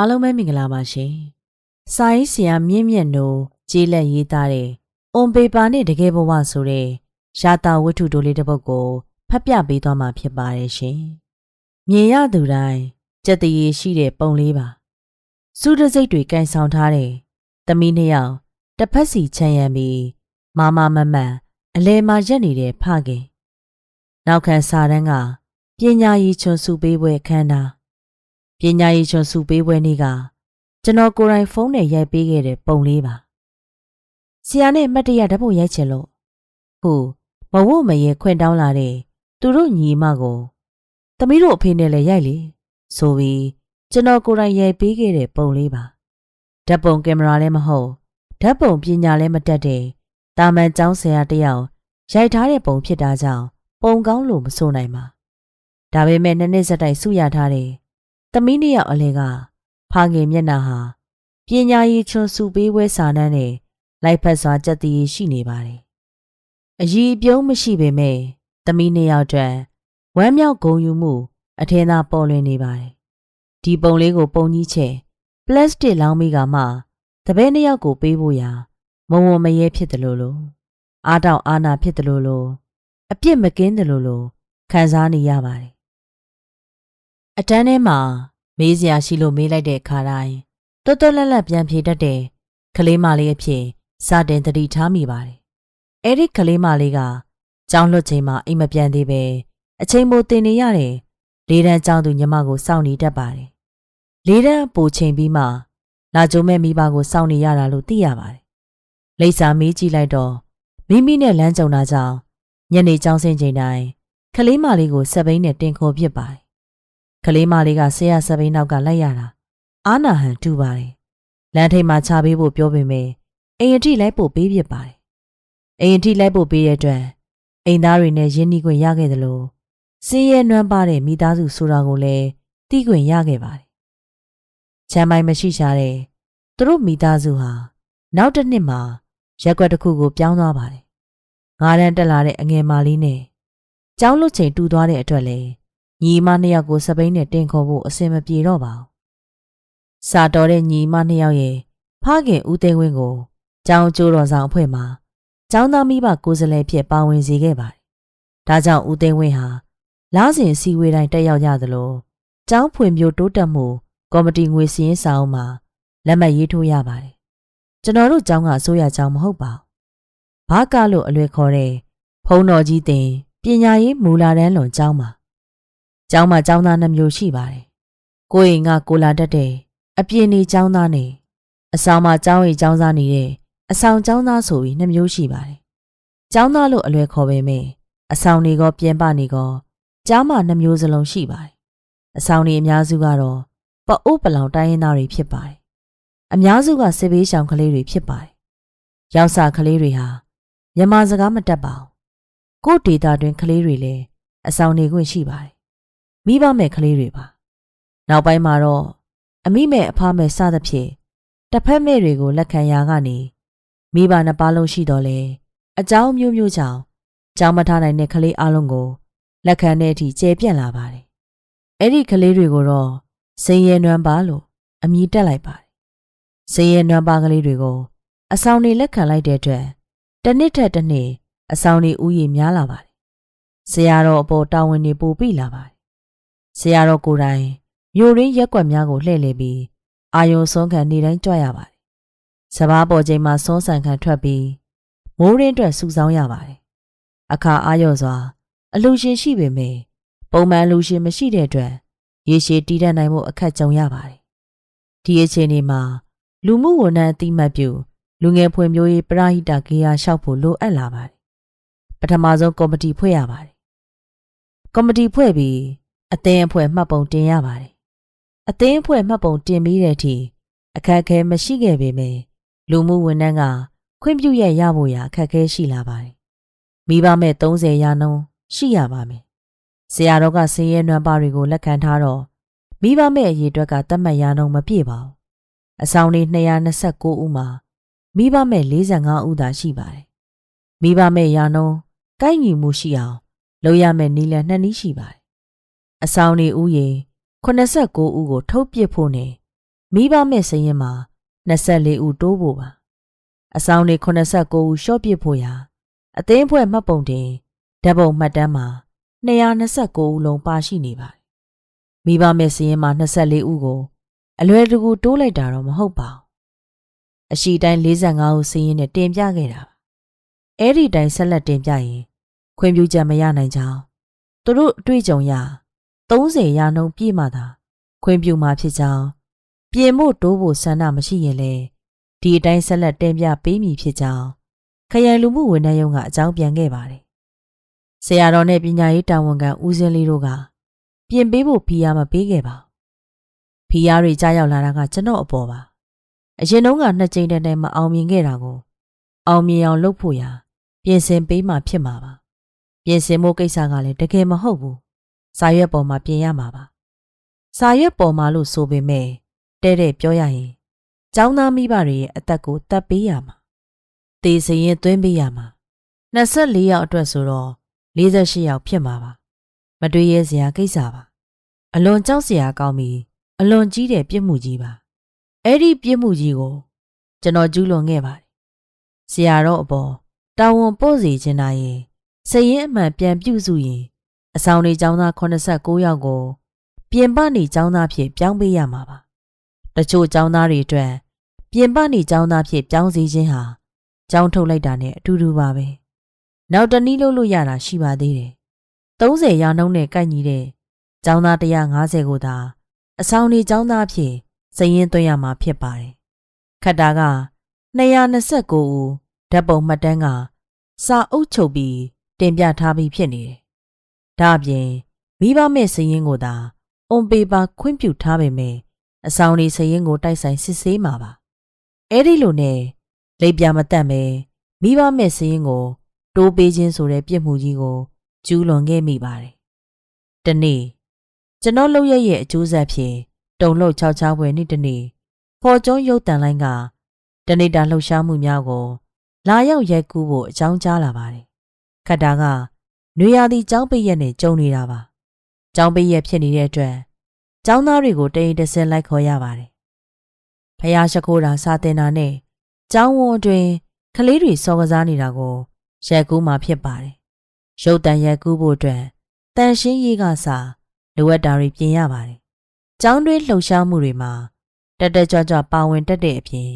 အားလုံးပဲမင်္ဂလာပါရှင်။စာရေးဆရာမြင့်မြတ်နိုးကျေးလက်ရေးသားတဲ့အွန်ပေပါနဲ့တကယ်ဘဝဆိုတဲ့ရာတာဝတ္ထုတိုလေးတစ်ပုဒ်ကိုဖတ်ပြပေးသွားမှာဖြစ်ပါတယ်ရှင်။မြင်ရသူတိုင်းကြက်တရေရှိတဲ့ပုံလေးပါ။စူးတစိတ်တွေကင်ဆောင်ထားတဲ့သမီးနှစ်ယောက်တစ်ဖက်စီချမ်းရံပြီးမာမမမန်အလဲမှာရက်နေတဲ့ဖခင်။နောက်ခံစာတန်းကပညာရည်ချွန်စုပေးပွဲအခမ်းအနား ပညာရေးချွန်စုပေးပွဲနေ့ကကျွန်တော်ကိုယ်တိုင်ဖုန်းနဲ့ရိုက်ပေးခဲ့တဲ့ပုံလေးပါဆရာနဲ့အမတ်တရဓာတ်ပုံရိုက်ချင်လို့ဟိုမဝတ်မရဲခွင့်တောင်းလာတဲ့သူတို့ညီမကိုသမီးတို့အဖေနဲ့လည်းရိုက်လေဆိုပြီးကျွန်တော်ကိုယ်တိုင်ရိုက်ပေးခဲ့တဲ့ပုံလေးပါဓာတ်ပုံကင်မရာလည်းမဟုတ်ဓာတ်ပုံပညာလည်းမတတ်တဲ့တာမန်ကျောင်းဆရာတယောက်ရိုက်ထားတဲ့ပုံဖြစ်တာကြောင့်ပုံကောင်းလို့မဆိုနိုင်ပါဒါပေမဲ့နှစ်နှစ်ဆက်တိုက်စုရထားတဲ့ သမီးနှစ်ယောက်အလဲကဖခင်မျက်နှာဟာပညာရေးချွန်စုပေးပွဲစာတန်းနဲ့လိုက်ဖက်စွာကြက်တည်ရှိနေပါတယ်။အည်ပြုံးမရှိပေမဲ့သမီးနှစ်ယောက်အတွက်ဝမ်းမြောက်ဂုဏ်ယူမှု အထင်သာပေါ်လွင်နေပါတယ်။ဒီပုံလေးကိုပုံကြီးချဲပလတ်စတစ်လောင်းမိကမှတပည့်နှစ်ယောက်ကိုပေးဖို့ရာမဝံမရဲဖြစ်တယ်လို့လို့အားတောင်အာနာဖြစ်တယ်လို့လို့အပြစ်မကင်းတယ်လို့လို့ခံစားနေရပါတယ် အတန်းထဲမှာမေးစရာရှိလို့မေးလိုက်တဲ့ခါတိုင်းတော်တော်လက်လက်ပြန်ဖြေတတ်တဲ့ကလေးမလေးအဖြစ်စတင်တတိထားမိပါတယ်။အဲ့ဒီကလေးမလေးကကြောင်းလွတ်ချိန်မှာအိမ်မပြန်သေးပဲအချိန်မိုတင်နေရတဲ့လေးတန်းကျောင်းသူညီမကိုစောင့်နေတတ်ပါတယ်။လေးတန်းပိုချိန်ပြီးမှလာကြုံမဲ့မိဘကိုစောင့်နေရတာလို့သိရပါတယ်။လိပ်စာမေးကြည့်လိုက်တော့မိမိနဲ့လမ်းကြုံတာကြောင့်ညနေကျောင်းဆင်းချိန်တိုင်းကလေးမလေးကိုစက်ဘိန်းနဲ့တင်ခေါ်ဖြစ်ပါတယ် ကလေးမလေးကဆရာစပိန်နောက်ကလိုက်ရတာအာနာဟန်တူပါတယ်လမ်းထိပ်မှာချပေးဖို့ပြောပေမဲ့အိမ်အထိလိုက်ဖို့ပေးဖြစ်ပါတယ်အိမ်အထိလိုက်ဖို့ပေးတဲ့အတွက်အိမ်သားတွေနဲ့ရင်းနှီးခွင့်ရခဲ့တယ်လို့စင်းရဲနွမ်းပါတဲ့မိသားစုဆိုတာကိုလည်းသိခွင့်ရခဲ့ပါတယ်ချမ်းမိုင်မရှိရှာတဲ့သူတို့မိသားစုဟာနောက်တစ်နှစ်မှာရက်ွက်တစ်ခုကိုပြောင်းသွားပါတယ်ငါးတန်းတက်လာတဲ့အငယ်မလေးနဲ့ကျောင်းလွတ်ချိန်တူသွားတဲ့အတွက်လည်း ညီမနှစ်ယောက်ကိုစပိန်နဲ့တင်ခေါ်ဖို့အဆင်မပြေတော့ပါဘူး။စာတော်တဲ့ညီမနှစ်ယောက်ရဲ့ဖခင်ဦးသိန်းဝင်းကိုကျောင်းကျိုးတော်ဆောင်အဖွဲ့မှာကျောင်းသားမိဘကိုယ်စားလှယ်ဖြစ်ပါဝင်စေခဲ့ပါတယ်။ဒါကြောင့်ဦးသိန်းဝင်းဟာလားစဉ်စီဝေးတိုင်းတက်ရောက်ကြသလိုကျောင်းဖွံ့ဖြိုးတိုးတက်မှုကော်မတီငွေစည်းစာအုပ်မှာလက်မှတ်ရေးထိုးရပါတယ်။ကျွန်တော်တို့ကျောင်းကအစိုးရကျောင်းမဟုတ်ပါဘူး။ဘာကလို့အလွယ်ခေါ်တဲ့ဖုံတော်ကြီးတင်ပညာရေးမူလာတန်းလွန်ကျောင်းမှာ ကျောင်းမှာကျောင်းသားနှမျိုးရှိပါတယ်။ကိုရင်ကကိုလာတတ်တဲ့အပြင်းနေကျောင်းသားနေအဆောင်မှာကျောင်းရီကျောင်းသားနေတဲ့အဆောင်ကျောင်းသားဆိုပြီးနှမျိုးရှိပါတယ်။ကျောင်းသားလို့အလွယ်ခေါ်ပေမယ့်အဆောင်နေကောပြင်ပနေကောကျောင်းမှာနှမျိုးစလုံးရှိပါတယ်။အဆောင်နေအများစုကတော့ပအိုးပလောင်တိုင်းရင်းသားတွေဖြစ်ပါတယ်။အများစုကစစ်ဘေးရှောင်ကလေးတွေဖြစ်ပါတယ်။ရောက်စာကလေးတွေဟာမြန်မာစကားမတတ်ပါဘူး။ကို့ဒေတာတွင်ကလေးတွေလည်းအဆောင်နေခွင့်ရှိပါတယ် မိဘမဲ့ကလေးတွေပါနောက်ပိုင်းမှာတော့အမိမဲ့အဖမဲ့စသဖြင့်တစ်ဖက်မဲ့တွေကိုလက်ခံရာကနေမိဘနှစ်ပါးလုံးရှိတော့လေအကြောင်းမျိုးမျိုးကြောင့်ကြောင်းမထားနိုင်တဲ့ကလေးအလုံးကိုလက်ခံတဲ့အထိကျေပြန့်လာပါတယ်အဲ့ဒီကလေးတွေကိုတော့စင်ရဲနွမ်းပါလို့အမည်တက်လိုက်ပါတယ်စင်ရဲနွမ်းပါကလေးတွေကို အဆောင်နေလက်ခံလိုက်တဲ့အတွက်တစ်နှစ်ထက်တစ်နှစ်အဆောင်နေဥယျာဉ်များလာပါတယ်ဆရာတော်အပေါ်တာဝန်တွေပိုပြီးလာပါတယ် ဆရာတော်ကိုယ်တိုင်မြို့ရင်းရက်ွက်များကိုလှည့်လည်ပြီးအာယုံဆုံးခံနေတိုင်းကြွရပါတယ်။စဘာပေါ်ချိန်မှာစောဆန်ခံထွက်ပြီးမိုးရင်းအတွက်စူဆောင်းရပါတယ်။အခါအာရုံစွာ အလူရှင်ရှိပေမယ့်ပုံမှန်လူရှင်မရှိတဲ့အတွက်ရေရှည်တည်တတ်နိုင်မှုအခက်ကြုံရပါတယ်။ဒီအခြေအနေမှာလူမှုဝန်ထမ်းအတိမတ်ပြုလူငယ်ဖွံ့ဖြိုးရေးပရဟိတကေယာလျှောက်ဖို့လိုအပ်လာပါတယ်။ပထမဆုံးကော်မတီဖွဲ့ရပါတယ်။ကော်မတီဖွဲ့ပြီး အသင်းအဖွဲ့မှတ်ပုံတင်ရပါတယ်။အသင်းအဖွဲ့မှတ်ပုံတင်ပြီးတဲ့အထိအခက်အခဲမရှိခဲ့ပေမယ့်လူမှုဝန်ထမ်းကခွင့်ပြုရရဖို့ရာအခက်အခဲရှိလာပါတယ်။မိဘမဲ့30ရာနှုန်းရှိရပါမယ်။ဆရာတော်ကဆင်းရဲနွမ်းပါတွေကိုလက်ခံထားတော့မိဘမဲ့အရေးအတွက်ကတတ်မှတ်ရာနှုန်းမပြည့်ပါဘူး။အဆောင်လေး229ဦးမှာမိဘမဲ့45ဦးသာရှိပါတယ်။မိဘမဲ့ရာနှုန်းကိုက်ညီမှုရှိအောင်လုပ်ရမယ့်နည်းလမ်းနှစ်နည်းရှိပါတယ် အဆောင်နေဦးရေ89ဦးကိုထုတ်ပစ်ဖို့နဲ့မိဘမဲ့စရင်မှာ24ဦးတိုးဖို့ပါအဆောင်တွေ89ဦးရှော့ပစ်ဖို့ရာအသင်းဖွဲ့မှတ်ပုံတင်ဓာတ်ပုံမှတ်တမ်းမှာ229ဦးလုံးပါရှိနေပါတယ်မိဘမဲ့စရင်မှာ24ဦးကိုအလွယ်တကူတိုးလိုက်တာတော့မဟုတ်ပါဘူးအရှိတိုင်း45ဦးစရင်နဲ့တင်ပြခဲ့တာပါအဲ့ဒီတိုင်းဆက်လက်တင်ပြရင်ခွင့်ပြုချက်မရနိုင်ကြောင်းသူတို့အတွေ့အကြုံရ 30ရာနှုန်းပြည့်မှသာခွင့်ပြုမှာဖြစ်ကြောင်းပြင်ဖို့တိုးဖို့ဆန္ဒမရှိရင်လေဒီအတိုင်းဆက်လက်တင်ပြပေးမည်ဖြစ်ကြောင်းခရိုင်လူမှုဝန်ထမ်းရုံးကအကြောင်းပြန်ခဲ့ပါတယ်။ဆရာတော်နဲ့ပညာရေးတာဝန်ခံဦးစင်းလေးတို့ကပြင်ပေးဖို့ဖိအားမပေးခဲ့ပါဘူး။ဖိအားတွေကြားရောက်လာတာကကျွန်တော်အပေါ်ပါ။အရင်တုန်းကနှစ်ကြိမ်တည်းတည်းမအောင်မြင်ခဲ့တာကိုအောင်မြင်အောင်လုပ်ဖို့ရာပြင်ဆင်ပေးမှဖြစ်မှာပါ။ပြင်ဆင်ဖို့ကိစ္စကလည်းတကယ်မဟုတ်ဘူး။ စာရွက်ပေါ်မှာပြင်ရမှာပါ။စာရွက်ပေါ်မှာလို့ဆိုပေမဲ့တဲ့တဲ့ပြောရရင်ကျောင်းသားမိဘတွေရဲ့အသက်ကိုတတ်ပေးရမှာတေစရင်သွင်းပေးရမှာ24ယောက်အတွက်ဆိုတော့48ယောက်ဖြစ်မှာပါမတွေးရဲစရာကိစ္စပါအလွန်ကြောက်စရာကောင်းပြီးအလွန်ကြီးတဲ့ပြစ်မှုကြီးပါအဲ့ဒီပြစ်မှုကြီးကိုကျွန်တော်ကျူးလွန်ခဲ့ပါတယ်ဆရာတော်အပေါ်တာဝန်ပို့စီချင်တာရင်စရင်အမှန်ပြန်ပြုစုရင် အဆောင်နေကျောင်းသား89ယောက်ကို ပြင်ပနေကျောင်းသားဖြစ်ပြောင်းပေးရမှာပါတချို့ကျောင်းသားတွေအတွက်ပြင်ပနေကျောင်းသားဖြစ်ပြောင်းစီခြင်းဟာကျောင်းထုတ်လိုက်တာနဲ့အတူတူပါပဲနောက်တနည်းလုပ်လို့ရတာရှိပါသေးတယ်30ရာနှုန်းနဲ့ကိုက်ညီတဲ့ကျောင်းသား150ကိုသာအဆောင်နေကျောင်းသားဖြစ်စည်ရင်းသွင်းရမှာဖြစ်ပါတယ်ခတ်တာက229ဦးဓာတ်ပုံမှတ်တမ်းကစာအုပ်ချုပ်ပြီးတင်ပြထားပြီးဖြစ်နေတယ် ဒါအပြင်မိဘမဲ့စည်ရင်ကိုသာအွန်ပေပါခွင့်ပြုထားပေမဲ့အဆောင်လေးစရင်ကိုတိုက်ဆိုင်စစ်ဆေးမှာပါအဲ့ဒီလိုနဲ့လိပ်ပြမတက်ပဲမိဘမဲ့စရင်ကိုတိုးပေးခြင်းဆိုတဲ့ပြစ်မှုကြီးကိုကျူးလွန်ခဲ့မိပါတယ်တနေ့ကျွန်တော်လုပ်ရရဲ့အကျိုးဆက်ဖြင့်တုံလှုပ်ချောက်ချောက်ပွဲနေ့တနေ့ဖော်ကျုံးရုပ်တန်လိုင်းကတနေ့တာလှုပ်ရှားမှုများကို လာရောက်ရိုက်ကူးဖို့အကြောင်းကြားလာပါတယ်ခတ်တာက နွေရာသီចောင်းပိတ်ရက်နဲ့ကြုံနေတာပါចောင်းပိတ်ရက်ဖြစ်နေတဲ့အတွက်ကျောင်းသားတွေကိုတိမ်တဆင်လိုက်ခေါ်ရပါတယ်။ဖះရှိခိုးတာစာတင်တာနဲ့ကျောင်းဝန်းအတွင်းကလေးတွေစော်ကစားနေတာကိုရက်ကူးမှဖြစ်ပါတယ်။ရုပ်တံရက်ကူးဖို့အတွက်တန်ရှင်းရေးကစာလိုအပ်တာတွေပြင်ရပါတယ်။ကျောင်းတွင်းလှုပ်ရှားမှုတွေမှာတက်တက်ကြွကြွပါဝင်တက်တဲ့အပြင်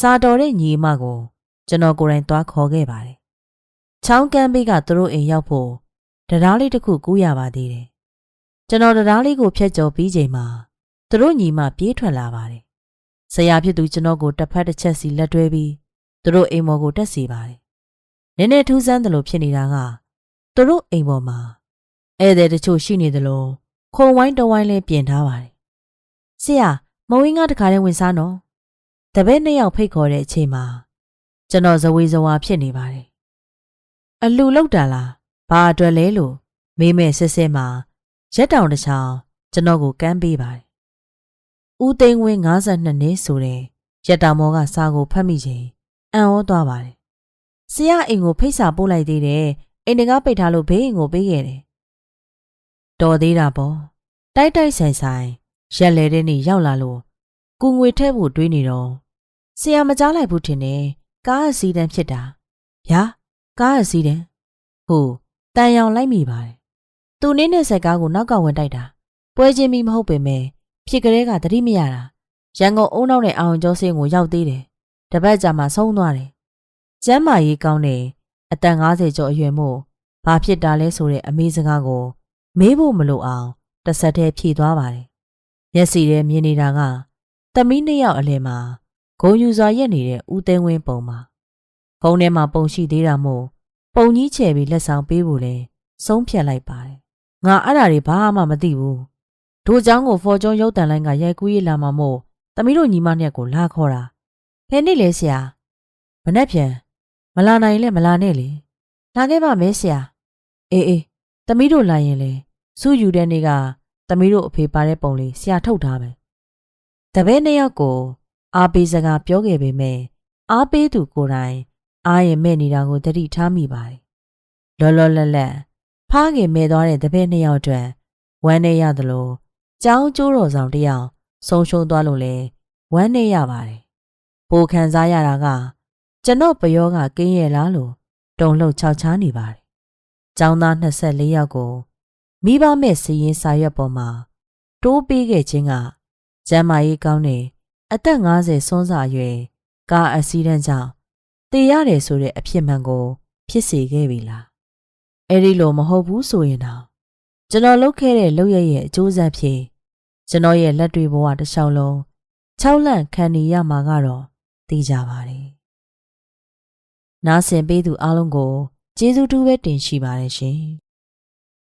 စာတော်တဲ့ညီမကိုကျွန်တော်ကိုယ်တိုင်သွားခေါ်ခဲ့ပါတယ်။ ချောင်းကမ်းဘေးကသူတို့အိမ်ရောက်ဖို့တရားလေးတစ်ခုကူးရပါသေးတယ်ကျွန်တော်တရားလေးကိုဖျက်ကျော်ပြီးချိန်မှာသူတို့ညီမပြေးထွက်လာပါတယ်။ဆရာဖြစ်သူကျွန်တော်ကိုတစ်ဖက်တစ်ချက်စီလက်တွဲပြီးသူတို့အိမ်ပေါ်ကိုတက်စီပါတယ်။နည်းနည်းထူးဆန်းတယ်လို့ဖြစ်နေတာကသူတို့အိမ်ပေါ်မှာဧည့်သည်တချို့ရှိနေတယ်လို့ခုံဝိုင်းတဝိုင်းလေးပြင်ထားပါတယ်။ဆရာမဝင်းကတခါလေးဝင်စားနော်။တပည့်နှစ်ယောက်ဖိတ်ခေါ်တဲ့အချိန်မှာကျွန်တော်ဇဝေဇဝါဖြစ်နေပါတယ်။ အလူလောက်တာလားဘာအတွက်လဲလို့မေးမဲ့စစ်စစ်မှာရက်တောင်တစ်ချောင်းကျွန်တော်ကိုကမ်းပေးပါတယ်။ဦးသိန်းဝင်း52နှစ်ဆိုတဲ့ရက်တောင်မောကစာကိုဖတ်မိချိန်အံ့ဩသွားပါတယ်။ဆရာအိမ်ကိုဖိတ်စာပို့လိုက်သေးတယ်။အိမ်တကားပိတ်ထားလို့ဘေးအိမ်ကိုပေးခဲ့တယ်။တော်သေးတာပေါ့။တိုက်တိုက်ဆိုင်ဆိုင်ရက်လေတဲ့နေ့ရောက်လာလို့ကုငွေထဲဖို့တွေးနေတော့ဆရာမကြားလိုက်ဘူးထင်တယ်။ကားအစီးတန်းဖြစ်တာ။ဗျာ ကားအစီးတန်း။ဟုတ်တန်ရောင်လိုက်မိပါတယ်သူနင်းတဲ့ဆက်ကားကိုနောက်ကဝင်တိုက်တာပွဲချင်းမီမဟုတ်ပေမဲ့ဖြစ်ကလေးကသတိမရတာရန်ကုန်အုံနောက်နဲ့အောင်ကျော်စင်းကိုရောက်သေးတယ်တပတ်ကြာမှဆုံးသွားတယ်ကျမ်းမာရေးကောင်းတဲ့အသက်50ကျော်အရွယ်မို့ဘာဖြစ်တာလဲဆိုတဲ့အမေးစကားကိုမေးဖို့မလိုအောင်တဆက်တည်းဖြေသွားပါတယ်မျက်စီထဲမြင်နေတာကသမီးနှစ်ယောက်အလယ်မှာဂုံယူစွာရက်နေတဲ့ဦးသိန်းဝင်းပုံမှာ ဖုန်းထဲမှာပုံရှိသေးတာမို့ပုံကြီးချဲပြီးလက်ဆောင်ပေးဖို့လဲဆုံးဖြတ်လိုက်ပါတယ်ငါအဲ့ဒါတွေဘာမှမသိဘူးဒိုเจ้าကိုဖော်ကျုံရုပ်တန်လိုင်းကရိုက်ကူးရေးလာမှာမို့သမီးတို့ညီမနှစ်ကိုလာခေါ်တာဖဲနေ့လေဆရာမနဲ့ပြန်မလာနိုင်လဲမလာနဲ့လေလာခဲ့ပါမဲဆရာအေးအေးသမီးတို့လာရင်လေစုယူတဲ့နေ့ကသမီးတို့အဖေပါတဲ့ပုံလေးဆရာထုတ်ထားမယ်တပည့်နှစ်ယောက်ကို အားပေးစကားပြောခဲ့ပေမဲ့အားပေးသူကိုယ်တိုင် အားရင်မဲ့နေတာကိုသတိထားမိပါတယ်လောလောလတ်လတ်ဖားခင်မဲ့သွားတဲ့တပည့်နှစ်ယောက်အတွက်ဝမ်းနေရသလိုကြောင်းကျိုးတော်ဆောင်တယောက်ဆုံးရှုံးသွားလို့လဲဝမ်းနေရပါတယ်။ပိုခံစားရတာကကျွန်တော်ပယောကကင်းရဲ့လားလို့တုံလှုပ်ခြောက်ချားနေပါတယ်။ကျောင်းသား24ယောက်ကိုမိဘမဲ့စီရင်စာရွက်ပေါ်မှာတိုးပေးခဲ့ခြင်းကကျမ်းမာရေးကောင်းတဲ့အသက်50စွန်းစာအရွယ်ကားအက်ဆီဒန့်ကြောင့် တည်ရတယ်ဆိုတဲ့အဖြစ်မှန်ကို ဖြစ်စေခဲ့ပြီလား။အဲ့ဒီလိုမဟုတ်ဘူးဆိုရင်တော့ကျွန်တော်လုပ်ခဲ့တဲ့လုပ်ရရဲ့အကျိုးဆက်ဖြစ်ကျွန်တော်ရဲ့လက်တွေဘဝတစ်လျှောက်လုံး၆လန့်ခံနေရမှာကတော့သိကြပါတယ်။နားဆင်ပေးသူအားလုံးကိုကျေးဇူးတူးပဲတင်ရှိပါတယ်ရှင်။